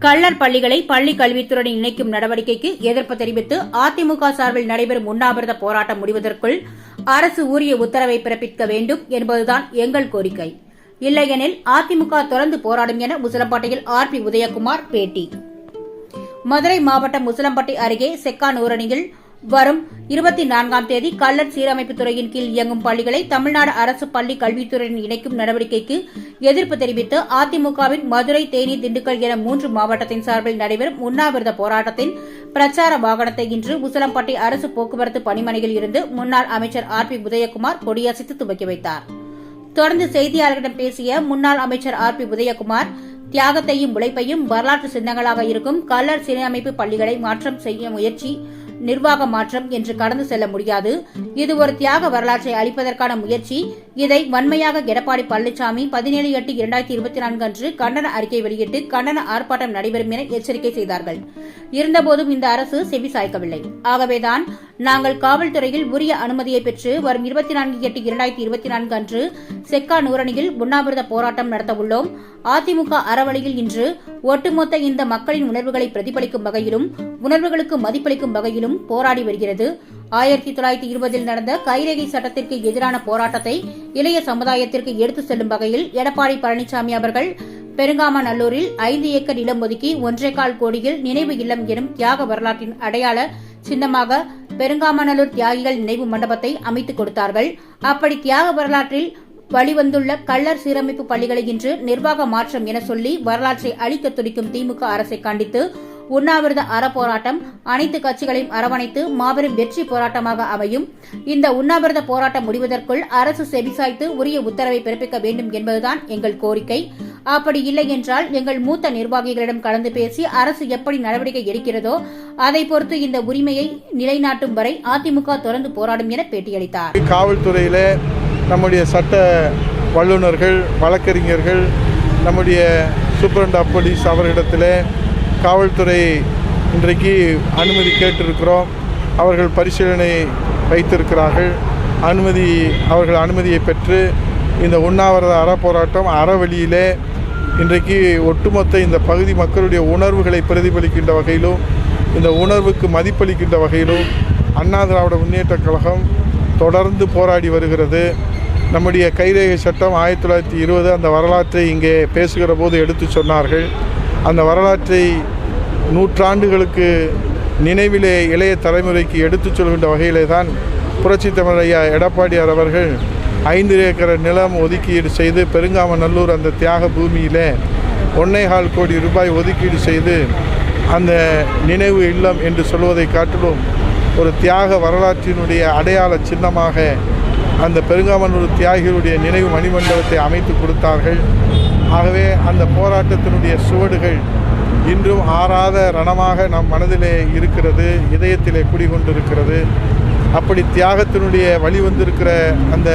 கள்ளர் பள்ளிகளை பள்ளி கல்வித்துறையுடன் இணைக்கும் நடவடிக்கைக்கு எதிர்ப்பு தெரிவித்து அதிமுக சார்பில் நடைபெறும் உண்ணாவிரத போராட்டம் முடிவதற்குள் அரசு உரிய உத்தரவை பிறப்பிக்க வேண்டும் என்பதுதான் எங்கள் கோரிக்கை. இல்லையெனில் அதிமுக தொடர்ந்து போராடும் என முசலம்பாட்டையில் ஆர் பி உதயகுமார் பேட்டி. மதுரை மாவட்டம் முசலம்பட்டி அருகே செக்கான் ஊரணியில் வரும் இருபத்தி நான்காம் தேதி கள்ளர் சீரமைப்பு துறையின் கீழ் இயங்கும் பள்ளிகளை தமிழ்நாடு அரசு பள்ளி கல்வித்துறையுடன் இணைக்கும் நடவடிக்கைக்கு எதிர்ப்பு தெரிவித்து அதிமுகவின் மதுரை தேனி திண்டுக்கல் என மூன்று மாவட்டத்தின் சார்பில் நடைபெறும் உண்ணாவிரத போராட்டத்தின் பிரச்சார வாகனத்தை இன்று முசலம்பட்டி அரசு போக்குவரத்து பணிமனையில் இருந்து முன்னாள் அமைச்சர் ஆர் பி உதயகுமார் கொடியசைத்து துவக்கி வைத்தார். தொடர்ந்து செய்தியாளர்களிடம் பேசிய முன்னாள் அமைச்சர் ஆர் பி உதயகுமார் தியாகத்தையும் உழைப்பையும் வரலாற்று சின்னங்களாக இருக்கும் கல்லர் சீரமைப்பு பள்ளிகளை மாற்றம் செய்ய முயற்சி நிர்வாக மாற்றம் என்று கடந்து செல்ல முடியாது. இது ஒரு தியாக வரலாற்றை அளிப்பதற்கான முயற்சி. இதை வன்மையாக எடப்பாடி பழனிசாமி பதினேழு எட்டு இரண்டாயிரத்தி இருபத்தி நான்கு அன்று கண்டன அறிக்கை வெளியிட்டு கண்டன ஆர்ப்பாட்டம் நடைபெறும் என எச்சரிக்கை செய்தார்கள். இருந்தபோதும் இந்த அரசு செவி சாய்க்கவில்லை. ஆகவேதான் நாங்கள் காவல்துறையில் உரிய அனுமதியை பெற்று வரும் இருபத்தி நான்கு எட்டு இரண்டாயிரத்தி இருபத்தி நான்கு அன்று செக்கா நூரணியில் உண்ணாவிரத போராட்டம் நடத்த உள்ளோம் அதிமுக அறவழியில் இன்று ஒட்டுமொத்த இந்த மக்களின் உணர்வுகளை பிரதிபலிக்கும் வகையிலும் உணர்வுகளுக்கு மதிப்பளிக்கும் வகையிலும் போராடி வருகிறது. ஆயிரத்தி தொள்ளாயிரத்தி இருபதில் நடந்த கைரேகை சட்டத்திற்கு எதிரான போராட்டத்தை இளைய சமுதாயத்திற்கு எடுத்துச் செல்லும் வகையில் எடப்பாடி பழனிசாமி அவர்கள் பெருங்காமநல்லூரில் ஐந்து ஏக்கர் நிலம் ஒதுக்கி ஒன்றே கால் கோடியில் நினைவு இல்லம் எனும் தியாக வரலாற்றின் அடையாள சின்னமாக பெருங்காமநல்லூர் தியாகிகள் நினைவு மண்டபத்தை அமைத்துக் கொடுத்தார்கள். அப்படி தியாக வரலாற்றில் வழிவந்துள்ள கள்ளர் சீரமைப்பு பள்ளிகளை இன்று நிர்வாக மாற்றம் என சொல்லி வரலாற்றை அழிக்க துடிக்கும் திமுக அரசை கண்டித்து உண்ணாவிரத அறப்போராட்டம் அனைத்து கட்சிகளையும் அரவணைத்து மாபெரும் வெற்றி போராட்டமாக அமையும். இந்த உண்ணாவிரத போராட்டம் முடிவதற்குள் அரசு செவிசாய்த்து உரிய உத்தரவை பிறப்பிக்க வேண்டும் என்பதுதான் எங்கள் கோரிக்கை. அப்படி இல்லை என்றால் எங்கள் மூத்த நிர்வாகிகளிடம் கலந்து பேசி அரசு எப்படி நடவடிக்கை எடுக்கிறதோ அதை பொறுத்து இந்த உரிமையை நிலைநாட்டும் வரை அதிமுக தொடர்ந்து போராடும் என பேட்டியளித்தார். காவல்துறையில் நம்முடைய சட்ட வல்லுநர்கள் வழக்கறிஞர்கள் நம்முடைய சூப்பரண்ட் ஆஃப் போலீஸ் அவர்களிடத்தில் காவல்துறை இன்றைக்கு அனுமதி கேட்டிருக்கிறோம். அவர்கள் பரிசீலனை வைத்திருக்கிறார்கள். அனுமதி அவர்கள் அனுமதியை பெற்று இந்த உண்ணாவிரத அறப்போராட்டம் அறவழியிலே இன்றைக்கு ஒட்டுமொத்த இந்த பகுதி மக்களுடைய உணர்வுகளை பிரதிபலிக்கின்ற வகையிலும் இந்த உணர்வுக்கு மதிப்பளிக்கின்ற வகையிலும் அண்ணா திராவிட முன்னேற்றக் கழகம் தொடர்ந்து போராடி வருகிறது. நம்முடைய கைரேகை சட்டம் ஆயிரத்தி தொள்ளாயிரத்தி இருபது அந்த வரலாற்றை இங்கே பேசுகிற போது எடுத்து சொன்னார்கள். அந்த வரலாற்றை நூற்றாண்டுகளுக்கு நினைவிலே இளைய தலைமுறைக்கு எடுத்துச் சொல்கின்ற வகையிலே தான் புரட்சி தமிழர் ஐயா எடப்பாடியார் அவர்கள் ஐந்து ஏக்கர் நிலம் ஒதுக்கீடு செய்து பெருங்காமநல்லூர் அந்த தியாக பூமியிலே ஒன்னேகால் கோடி ரூபாய் ஒதுக்கீடு செய்து அந்த நினைவு இல்லம் என்று சொல்வதை காட்டிலும் ஒரு தியாக வரலாற்றினுடைய அடையாள சின்னமாக அந்த பெருங்காமநல்லூர் தியாகிகளுடைய நினைவு மணிமண்டபத்தை அமைத்து கொடுத்தார்கள். ஆகவே அந்த போராட்டத்தினுடைய சுவடுகள் இன்றும் ஆறாத ரணமாக நம் மனதிலே இருக்கிறது இதயத்திலே குடிகொண்டிருக்கிறது. அப்படி தியாகத்தினுடைய வழி வந்திருக்கிற அந்த